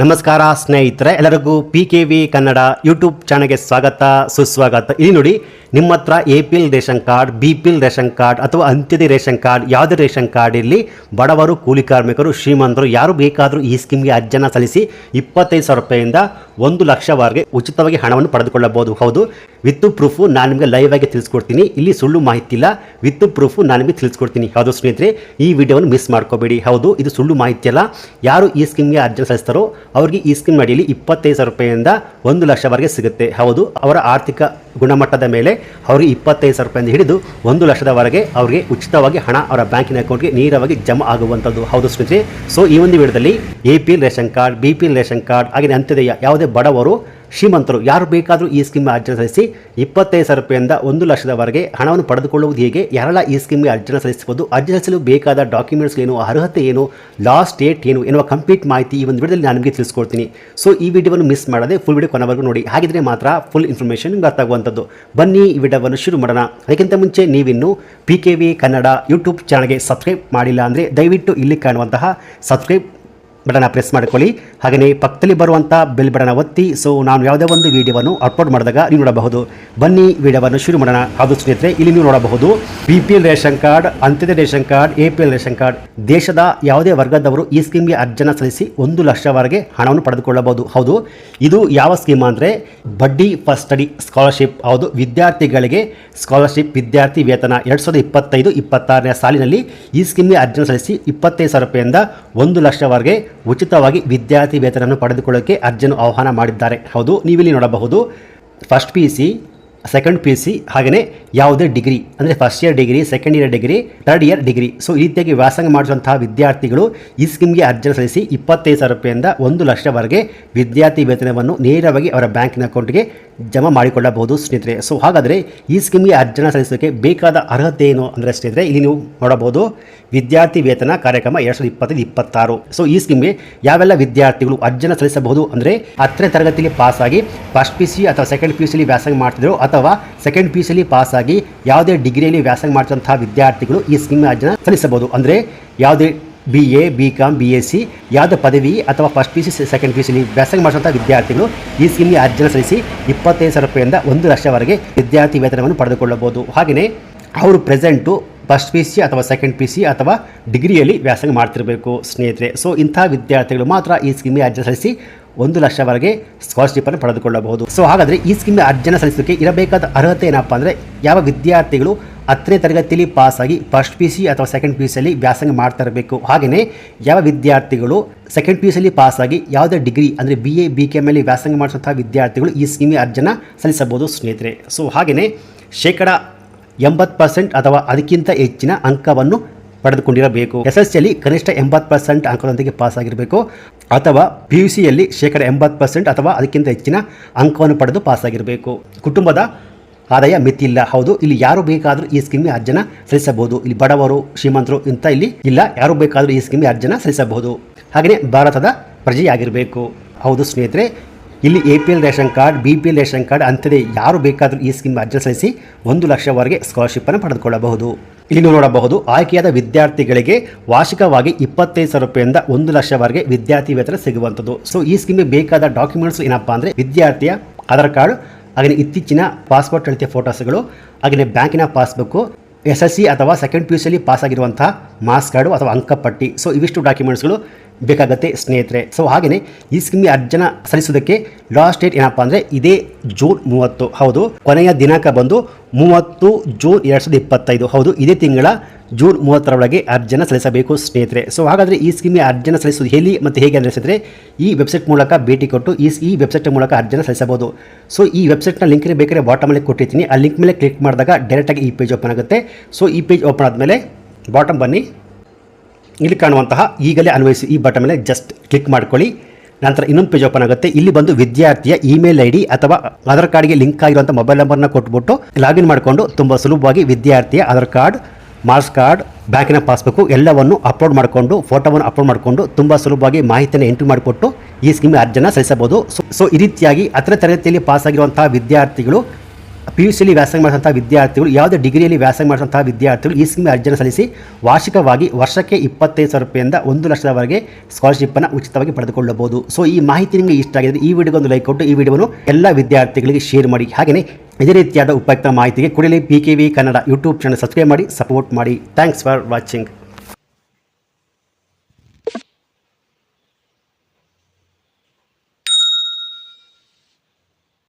ನಮಸ್ಕಾರ ಸ್ನೇಹಿತರೆ, ಎಲ್ಲರಿಗೂ P K V Kannada YouTube ಚಾನಲ್ಗೆ ಸ್ವಾಗತ, ಸುಸ್ವಾಗತ. ಇಲ್ಲಿ ನೋಡಿ, ನಿಮ್ಮ ಹತ್ರ A P L ration card B P L ration card ಅಥವಾ ಅಂತ್ಯದಿ ರೇಷನ್ ಕಾರ್ಡ್, ಯಾವುದೇ ರೇಷನ್ ಕಾರ್ಡ್ ಇರಲಿ, ಬಡವರು, ಕೂಲಿ ಕಾರ್ಮಿಕರು, ಶ್ರೀಮಂತರು, ಯಾರು ಬೇಕಾದರೂ ಈ ಸ್ಕೀಮ್ಗೆ ಅರ್ಜಿಯನ್ನು ಸಲ್ಲಿಸಿ ಇಪ್ಪತ್ತೈದು ಸಾವಿರ ರೂಪಾಯಿಂದ ಒಂದು ಲಕ್ಷವರೆಗೆ ಉಚಿತವಾಗಿ ಹಣವನ್ನು ಪಡೆದುಕೊಳ್ಳಬಹುದು. ಹೌದು ವಿತ್ ಪ್ರೂಫು ನಾನು ನಿಮಗೆ ಲೈವ್ ಆಗಿ ತಿಳಿಸ್ಕೊಡ್ತೀನಿ. ಇಲ್ಲಿ ಸುಳ್ಳು ಮಾಹಿತಿ ಇಲ್ಲ. ವಿತ್ ಪ್ರೂಫು ನಾನು ನಿಮಗೆ ತಿಳಿಸ್ಕೊಡ್ತೀನಿ. ಹೌದು ಸ್ನೇಹಿತರೆ, ಈ ವಿಡಿಯೋವನ್ನು ಮಿಸ್ ಮಾಡ್ಕೋಬೇಡಿ. ಹೌದು, ಇದು ಸುಳ್ಳು ಮಾಹಿತಿ ಅಲ್ಲ. ಯಾರು ಈ ಸ್ಕೀಮ್ಗೆ ಅರ್ಜಿ ಸಲ್ಲಿಸ್ತಾರೋ ಅವರಿಗೆ ಈ ಸ್ಕೀಮ್ ಅಡಿಯಲ್ಲಿ ಇಪ್ಪತ್ತೈದು ಸಾವಿರ ರೂಪಾಯಿಯಿಂದ ಒಂದು ಲಕ್ಷವರೆಗೆ ಸಿಗುತ್ತೆ. ಹೌದು, ಅವರ ಆರ್ಥಿಕ ಗುಣಮಟ್ಟದ ಮೇಲೆ ಅವರಿಗೆ ಇಪ್ಪತ್ತೈದು ಸಾವಿರ ರೂಪಾಯಿಂದ ಹಿಡಿದು ಒಂದು ಲಕ್ಷದವರೆಗೆ ಅವರಿಗೆ ಉಚಿತವಾಗಿ ಹಣ ಅವರ ಬ್ಯಾಂಕಿನ ಅಕೌಂಟ್ಗೆ ನೇರವಾಗಿ ಜಮಾ ಆಗುವಂಥದ್ದು. ಹೌದು ಸ್ನೇಹಿತರೆ. ಸೊ ಈ ಒಂದು ವಿಡಿಯೋದಲ್ಲಿ A P L ration card B P L ration card ಹಾಗೆ ಅಂತ್ಯದ ಯಾವುದೇ ಬಡವರು ಶ್ರೀಮಂತರು ಯಾರು ಬೇಕಾದರೂ ಈ ಸ್ಕೀಮ್ಗೆ ಅರ್ಜಿ ಸಲ್ಲಿಸಿ ಇಪ್ಪತ್ತೈದು ಸಾವಿರ ರೂಪಾಯಿಂದ ಒಂದು ಲಕ್ಷದವರೆಗೆ ಹಣವನ್ನು ಪಡೆದುಕೊಳ್ಳುವುದು ಹೇಗೆ, ಯಾರೆಲ್ಲ ಈ ಸ್ಕೀಮ್ಗೆ ಅರ್ಜಿನ ಸಲ್ಲಿಸಬಹುದು, ಅರ್ಜಿ ಸಲ್ಲಿಸಲು ಬೇಕಾದ ಡಾಕ್ಯುಮೆಂಟ್ಸ್ ಏನು ಅರ್ಹತೆ ಏನು ಲಾಸ್ಟ್ ಡೇಟ್ ಏನು, ಎನ್ನುವ ಕಂಪ್ಲೀಟ್ ಮಾಹಿತಿ ಈ ಒಂದು ವಿಡಿಯೋದಲ್ಲಿ ನಾನು ನಿಮಗೆ ತಿಳಿಸ್ಕೊಡ್ತೀನಿ. ಸೊ ಈ ವಿಡಿಯೋವನ್ನು ಮಿಸ್ ಮಾಡದೆ ಫುಲ್ ವಿಡಿಯೋ ಕೊನೆವರೆಗೂ ನೋಡಿ. ಹಾಗಿದ್ರೆ ಮಾತ್ರ ಫುಲ್ ಇನ್ಫಾರ್ಮೇಷನ್ ಅರ್ಥ ಬನ್ನಿ ಈ ವಿಡಿಯೋವನ್ನು ಶುರು ಮಾಡೋಣ. ಅದಕ್ಕಿಂತ ಮುಂಚೆ ನೀವಿನ್ನು P K V Kannada YouTube ಚಾನಲ್ಗೆ ಸಬ್ಸ್ಕ್ರೈಬ್ ಮಾಡಿಲ್ಲ ಅಂದರೆ ದಯವಿಟ್ಟು ಇಲ್ಲಿ ಕಾಣುವಂತಹ ಸಬ್ಸ್ಕ್ರೈಬ್ ಬಟನ್ ಪ್ರೆಸ್ ಮಾಡ್ಕೊಳ್ಳಿ. ಹಾಗೆಯೇ ಪಕ್ಕದಲ್ಲಿ ಬರುವಂಥ ಬೆಲ್ ಬಟನ್ ಒತ್ತಿ. ಸೊ ನಾನು ಯಾವುದೇ ಒಂದು ವಿಡಿಯೋವನ್ನು ಅಪ್ಲೋಡ್ ಮಾಡಿದಾಗ ನೀವು ನೋಡಬಹುದು. ಬನ್ನಿ, ವಿಡಿಯೋವನ್ನು ಶುರು ಮಾಡೋಣ. ಅದು ಸ್ನೇಹಿತರೆ, ಇಲ್ಲಿ ನೀವು ನೋಡಬಹುದು B P L ration card, ಅಂತ್ಯದ ration card A P L ration card. ದೇಶದ ಯಾವುದೇ ವರ್ಗದವರು ಈ ಸ್ಕೀಮ್ಗೆ ಅರ್ಜನ ಸಲ್ಲಿಸಿ ಒಂದು ಲಕ್ಷವರೆಗೆ ಹಣವನ್ನು ಪಡೆದುಕೊಳ್ಳಬಹುದು. ಹೌದು, ಇದು ಯಾವ ಸ್ಕೀಮ್ ಅಂದರೆ ಬಡ್ಡಿ ಫಸ್ಟ್ ಸ್ಟಡಿ ಸ್ಕಾಲರ್ಶಿಪ್. ಹೌದು, ವಿದ್ಯಾರ್ಥಿಗಳಿಗೆ ಸ್ಕಾಲರ್ಶಿಪ್ ವಿದ್ಯಾರ್ಥಿ ವೇತನ ಎರಡು ಸಾವಿರದ ಇಪ್ಪತ್ತೈದು, ಇಪ್ಪತ್ತಾರನೇ ಸಾಲಿನಲ್ಲಿ ಈ ಸ್ಕೀಮ್ಗೆ ಅರ್ಜನ ಸಲ್ಲಿಸಿ ಇಪ್ಪತ್ತೈದು ಸಾವಿರ ರೂಪಾಯಿಂದ ಒಂದು ಲಕ್ಷವರೆಗೆ ಉಚಿತವಾಗಿ ವಿದ್ಯಾರ್ಥಿ ವೇತನವನ್ನು ಪಡೆದುಕೊಳ್ಳೋಕ್ಕೆ ಅರ್ಜಿಯನ್ನು ಆಹ್ವಾನ ಮಾಡಿದ್ದಾರೆ. ಹೌದು ನೀವಿಲ್ಲಿ ನೋಡಬಹುದು. First P C second P U C ಹಾಗೆಯೇ ಯಾವುದೇ ಡಿಗ್ರಿ ಅಂದರೆ first year degree second year degree third year degree so ಈ ರೀತಿಯಾಗಿ ವ್ಯಾಸಂಗ ಮಾಡಿಸುವಂತಹ ವಿದ್ಯಾರ್ಥಿಗಳು ಈ ಸ್ಕೀಮ್ಗೆ ಅರ್ಜಿ ಸಲ್ಲಿಸಿ ಇಪ್ಪತ್ತೈದು ಸಾವಿರ ರೂಪಾಯಿಂದ ಒಂದು ಲಕ್ಷವರೆಗೆ ವಿದ್ಯಾರ್ಥಿ ವೇತನವನ್ನು ನೇರವಾಗಿ ಅವರ ಬ್ಯಾಂಕಿನ ಅಕೌಂಟ್ಗೆ ಜಮಾ ಮಾಡಿಕೊಳ್ಳಬಹುದು, ಸ್ನೇಹಿತರೆ. ಸೊ ಹಾಗಾದರೆ ಈ ಸ್ಕೀಮ್ಗೆ ಅರ್ಜನ ಸಲ್ಲಿಸೋಕ್ಕೆ ಬೇಕಾದ ಅರ್ಹತೆ ಏನು ಅಂದರೆ, ಸ್ನೇಹಿತರೆ, ಇಲ್ಲಿ ನೀವು ನೋಡಬಹುದು ವಿದ್ಯಾರ್ಥಿ ವೇತನ ಕಾರ್ಯಕ್ರಮ ಎರಡು ಸಾವಿರದ ಇಪ್ಪತ್ತೈದು, ಇಪ್ಪತ್ತಾರು. ಸೊ ಈ ಸ್ಕೀಮ್ಗೆ ಯಾವೆಲ್ಲ ವಿದ್ಯಾರ್ಥಿಗಳು ಅರ್ಜನ ಸಲ್ಲಿಸಬಹುದು ಅಂದರೆ ಹತ್ತನೇ ತರಗತಿಗೆ ಆಗಿ ಫಸ್ಟ್ ಪಿ ಸಿ ಅಥವಾ ಸೆಕೆಂಡ್ ಪಿ ಯು ಸಿಲಿ ವ್ಯಾಸಂಗ ಮಾಡ್ತಿದ್ರು ಅಥವಾ ಸೆಕೆಂಡ್ ಪಿ ಯು ಪಾಸ್ ಆಗಿ ಯಾವುದೇ ಡಿಗ್ರಿಯಲ್ಲಿ ವ್ಯಾಸಂಗ ಮಾಡಿದಂಥ ವಿದ್ಯಾರ್ಥಿಗಳು ಈ ಸ್ಕೀಮ್ ಅರ್ಜಿನ ಸಲ್ಲಿಸಬಹುದು. ಅಂದರೆ ಯಾವುದೇ B A B com B S C ಯಾವುದೇ ಪದವಿ ಅಥವಾ first P C second P ಸಿಲಿ ವ್ಯಾಸಂಗ ಮಾಡಿಸುವಂಥ ವಿದ್ಯಾರ್ಥಿಗಳು ಈ ಸ್ಕೀಮ್ಗೆ ಅರ್ಜಿನ ಸಲ್ಲಿಸಿ ಇಪ್ಪತ್ತೈದು ಸಾವಿರ ರೂಪಾಯಿಂದ ಒಂದು ಲಕ್ಷವರೆಗೆ ವಿದ್ಯಾರ್ಥಿ ವೇತನವನ್ನು ಪಡೆದುಕೊಳ್ಳಬಹುದು. ಹಾಗೆಯೇ ಅವರು ಪ್ರೆಸೆಂಟು ಫಸ್ಟ್ ಪಿ ಸಿ ಅಥವಾ ಸೆಕೆಂಡ್ ಪಿ ಸಿ ಅಥವಾ ಡಿಗ್ರಿಯಲ್ಲಿ ವ್ಯಾಸಂಗ ಮಾಡ್ತಿರಬೇಕು ಸ್ನೇಹಿತರೆ. ಸೊ ಇಂಥ ವಿದ್ಯಾರ್ಥಿಗಳು ಮಾತ್ರ ಈ ಸ್ಕೀಮ್ಗೆ ಅರ್ಜಿ ಸಲ್ಲಿಸಿ ಒಂದು ಲಕ್ಷವರೆಗೆ ಸ್ಕಾಲರ್ಶಿಪ್ಪನ್ನು ಪಡೆದುಕೊಳ್ಳಬಹುದು. ಸೊ ಹಾಗಾದರೆ ಈ ಸ್ಕೀಮ್ಗೆ ಅರ್ಜಿಯನ್ನು ಸಲ್ಲಿಸೋಕ್ಕೆ ಇರಬೇಕಾದ ಅರ್ಹತೆ ಏನಪ್ಪ ಅಂದರೆ ಯಾವ ವಿದ್ಯಾರ್ಥಿಗಳು ಹತ್ತನೇ ತರಗತಿಯಲ್ಲಿ ಪಾಸಾಗಿ ಫಸ್ಟ್ ಪಿ ಸಿ ಅಥವಾ ಸೆಕೆಂಡ್ ಪಿ ಸಿಯಲ್ಲಿ ವ್ಯಾಸಂಗ ಮಾಡ್ತಾ ಇರಬೇಕು. ಹಾಗೆಯೇ ಯಾವ ವಿದ್ಯಾರ್ಥಿಗಳು ಸೆಕೆಂಡ್ ಪಿ ಸಿಯಲ್ಲಿ ಪಾಸಾಗಿ ಯಾವುದೇ ಡಿಗ್ರಿ ಅಂದರೆ ಬಿ ಎ ಬಿ ಕೆ ಮೇಲೆ ವ್ಯಾಸಂಗ ಮಾಡಿಸುವಂಥ ವಿದ್ಯಾರ್ಥಿಗಳು ಈ ಸ್ಕೀಮ್ಗೆ ಅರ್ಜಿಯನ್ನು ಸಲ್ಲಿಸಬಹುದು ಸ್ನೇಹಿತರೆ. ಸೊ ಹಾಗೆಯೇ ಶೇಕಡ ಎಂಬತ್ತು ಪರ್ಸೆಂಟ್ ಅಥವಾ ಅದಕ್ಕಿಂತ ಹೆಚ್ಚಿನ ಅಂಕವನ್ನು ಪಡೆದುಕೊಂಡಿರಬೇಕು. ಎಸ್ ಎಸ್ ಸಿಯಲ್ಲಿ ಕನಿಷ್ಠ ಎಂಬತ್ತು ಪರ್ಸೆಂಟ್ ಅಂಕದೊಂದಿಗೆ ಪಾಸ್ ಆಗಿರಬೇಕು ಅಥವಾ ಪಿ ಯು ಸಿಯಲ್ಲಿ ಶೇಕಡ ಎಂಬತ್ತು ಪರ್ಸೆಂಟ್ ಅಥವಾ ಅದಕ್ಕಿಂತ ಹೆಚ್ಚಿನ ಅಂಕವನ್ನು ಪಡೆದು ಪಾಸ್ ಆಗಿರಬೇಕು ಕುಟುಂಬದ ಆದಾಯ ಮಿತಿಯಿಲ್ಲ. ಹೌದು, ಇಲ್ಲಿ ಯಾರು ಬೇಕಾದರೂ ಈ ಸ್ಕೀಮ್ಗೆ ಅರ್ಜನ ಸಲ್ಲಿಸಬಹುದು. ಇಲ್ಲಿ ಬಡವರು, ಶ್ರೀಮಂತರು ಇಂಥ ಇಲ್ಲಿ ಇಲ್ಲ. ಯಾರು ಬೇಕಾದರೂ ಈ ಸ್ಕೀಮ್ಗೆ ಅರ್ಜನ ಸಲ್ಲಿಸಬಹುದು. ಹಾಗೆಯೇ ಭಾರತದ ಪ್ರಜೆಯಾಗಿರಬೇಕು. ಹೌದು ಸ್ನೇಹಿತರೆ ಇಲ್ಲಿ A P L ration card B P L ration card ಅಂತದೇ ಯಾರು ಬೇಕಾದರೂ ಈ ಸ್ಕೀಮ್ ಅರ್ಜಿ ಸಲ್ಲಿಸಿ ಒಂದು ಲಕ್ಷವರೆಗೆ ಸ್ಕಾಲರ್ಶಿಪ್ಪನ್ನು ಪಡೆದುಕೊಳ್ಳಬಹುದು. ಇಲ್ಲಿ ನೋಡಬಹುದು, ಆಯ್ಕೆಯಾದ ವಿದ್ಯಾರ್ಥಿಗಳಿಗೆ ವಾರ್ಷಿಕವಾಗಿ ಇಪ್ಪತ್ತೈದು ಸಾವಿರ ರೂಪಾಯಿಂದ ಒಂದು ಲಕ್ಷವರೆಗೆ ವಿದ್ಯಾರ್ಥಿ ವೇತನ ಸಿಗುವಂಥದ್ದು. ಸೊ ಈ ಸ್ಕೀಮ್ಗೆ ಬೇಕಾದ ಡಾಕ್ಯುಮೆಂಟ್ಸ್ ಏನಪ್ಪ ಅಂದರೆ ವಿದ್ಯಾರ್ಥಿಯ ಆಧಾರ್ ಕಾರ್ಡ್ ಹಾಗೆಯೇ ಇತ್ತೀಚಿನ ಪಾಸ್ಪೋರ್ಟ್ ಅಳತೆ ಫೋಟೋಸ್ಗಳು ಹಾಗೆಯೇ ಬ್ಯಾಂಕಿನ ಪಾಸ್ಬುಕ್ಕು, ಎಸ್ ಎಸ್ ಸಿ ಅಥವಾ ಸೆಕೆಂಡ್ ಪಿ ಯು ಸಿಯಲ್ಲಿ ಪಾಸ್ ಆಗಿರುವಂತಹ ಮಾರ್ಕ್ಸ್ ಕಾರ್ಡು ಅಥವಾ ಅಂಕಪಟ್ಟಿ. ಸೊ ಇವಿಷ್ಟು ಡಾಕ್ಯುಮೆಂಟ್ಸ್ಗಳು ಬೇಕಾಗುತ್ತೆ ಸ್ನೇಹಿತರೆ. ಸೊ ಹಾಗೆಯೇ ಈ ಸ್ಕೀಮ್ಗೆ ಅರ್ಜನ ಸಲ್ಲಿಸೋದಕ್ಕೆ ಲಾಸ್ಟ್ ಡೇಟ್ ಏನಪ್ಪ ಅಂದರೆ ಇದೇ ಜೂನ್ ಮೂವತ್ತು. ಹೌದು, ಕೊನೆಯ ದಿನಾಂಕ ಬಂದು ಮೂವತ್ತು ಜೂನ್ ಎರಡು ಸಾವಿರದ ಇಪ್ಪತ್ತೈದು. ಹೌದು, ಇದೇ ತಿಂಗಳ ಜೂನ್ ಮೂವತ್ತರೊಳಗೆ ಅರ್ಜನ ಸಲ್ಲಿಸಬೇಕು ಸ್ನೇಹಿತರೆ. ಸೊ ಹಾಗಾದರೆ ಈ ಸ್ಕೀಮ್ಗೆ ಅರ್ಜನ ಸಲ್ಲಿಸೋದು ಹೇಳಿ ಮತ್ತು ಹೇಗೆ ಅಂದರೆ ಈ ವೆಬ್ಸೈಟ್ ಮೂಲಕ ಭೇಟಿ ಕೊಟ್ಟು ಈ ಈ ವೆಬ್ಸೈಟ್ ಮೂಲಕ ಅರ್ಜನ ಸಲ್ಲಿಸಬಹುದು. ಸೊ ಈ ವೆಬ್ಸೈಟ್ನ ಲಿಂಕ್ ಬೇಕಾದ್ರೆ ಬಾಟಮಲ್ಲಿ ಕೊಟ್ಟಿರ್ತೀನಿ. ಆ ಲಿಂಕ್ ಮೇಲೆ ಕ್ಲಿಕ್ ಮಾಡಿದಾಗ ಡೈರೆಕ್ಟಾಗಿ ಈ ಪೇಜ್ ಓಪನ್ ಆಗುತ್ತೆ. ಸೊ ಈ ಪೇಜ್ ಓಪನ್ ಆದಮೇಲೆ ಬಾಟಮ್ ಬನ್ನಿ. ಇಲ್ಲಿ ಕಾಣುವಂತಹ ಈಗಲೇ ಅನ್ವಯಿಸಿ ಈ ಬಟನ್ ಮೇಲೆ ಜಸ್ಟ್ ಕ್ಲಿಕ್ ಮಾಡ್ಕೊಳ್ಳಿ. ನಂತರ ಇನ್ನೊಂದು ಪೇಜ್ ಓಪನ್ ಆಗುತ್ತೆ. ಇಲ್ಲಿ ಬಂದು ವಿದ್ಯಾರ್ಥಿಯ ಇಮೇಲ್ ಐ ಡಿ ಅಥವಾ ಆಧಾರ್ ಕಾರ್ಡ್ಗೆ ಲಿಂಕ್ ಆಗಿರುವಂಥ ಮೊಬೈಲ್ ನಂಬರ್ನ ಕೊಟ್ಬಿಟ್ಟು ಲಾಗಿನ್ ಮಾಡಿಕೊಂಡು ತುಂಬ ಸುಲಭವಾಗಿ ವಿದ್ಯಾರ್ಥಿಯ ಆಧಾರ್ ಕಾರ್ಡ್ ಮಾರ್ಕ್ಸ್ ಕಾರ್ಡ್ ಬ್ಯಾಂಕಿನ ಪಾಸ್ಬುಕ್ಕು ಎಲ್ಲವನ್ನು ಅಪ್ಲೋಡ್ ಮಾಡಿಕೊಂಡು ಫೋಟೋವನ್ನು ಅಪ್ಲೋಡ್ ಮಾಡಿಕೊಂಡು ತುಂಬ ಸುಲಭವಾಗಿ ಮಾಹಿತಿಯನ್ನು ಎಂಟ್ರಿ ಮಾಡಿಕೊಟ್ಟು ಈ ಸ್ಕೀಮ್ ಅರ್ಜಿನ ಸಲ್ಲಿಸಬಹುದು. ಸೊ ಈ ರೀತಿಯಾಗಿ ಹತ್ತನೇ ತರಗತಿಯಲ್ಲಿ ಪಾಸ್ ಆಗಿರುವಂತಹ ವಿದ್ಯಾರ್ಥಿಗಳು ಪಿ ಯು ಸಿಲಿ ವ್ಯಾಸಂಗ ಮಾಡಿದಂಥ ವಿದ್ಯಾರ್ಥಿಗಳು, ಯಾವುದೇ ಡಿಗ್ರಿಯಲ್ಲಿ ವ್ಯಾಸಂಗ ಮಾಡಿದಂಥ ವಿದ್ಯಾರ್ಥಿಗಳು ಈ ಸ್ಕೀಮ್ ಅರ್ಜಿಯನ್ನು ಸಲ್ಲಿಸಿ ವಾರ್ಷಿಕವಾಗಿ ವರ್ಷಕ್ಕೆ ಇಪ್ಪತ್ತೈದು ಸಾವಿರ ರೂಪಾಯಿಂದ ಒಂದು ಲಕ್ಷದವರೆಗೆ ಸ್ಕಾಲರ್ಶಿಪ್ಪನ್ನು ಉಚಿತವಾಗಿ ಪಡೆದುಕೊಳ್ಳಬಹುದು. ಸೊ ಈ ಮಾಹಿತಿ ನಿಮಗೆ ಇಷ್ಟ ಆಗಿದೆ ಈ ವಿಡಿಯೋಗೆ ಒಂದು ಲೈಕ್ ಕೊಟ್ಟು ಈ ವಿಡಿಯೋವನ್ನು ಎಲ್ಲ ವಿದ್ಯಾರ್ಥಿಗಳಿಗೆ ಶೇರ್ ಮಾಡಿ. ಹಾಗೆಯೇ ಇದೇ ರೀತಿಯಾದ ಉಪಯುಕ್ತ ಮಾಹಿತಿಗೆ ಕೂಡಲೇ P K V Kannada YouTube channel subscribe ಮಾಡಿ ಸಪೋರ್ಟ್ ಮಾಡಿ. Thanks for watching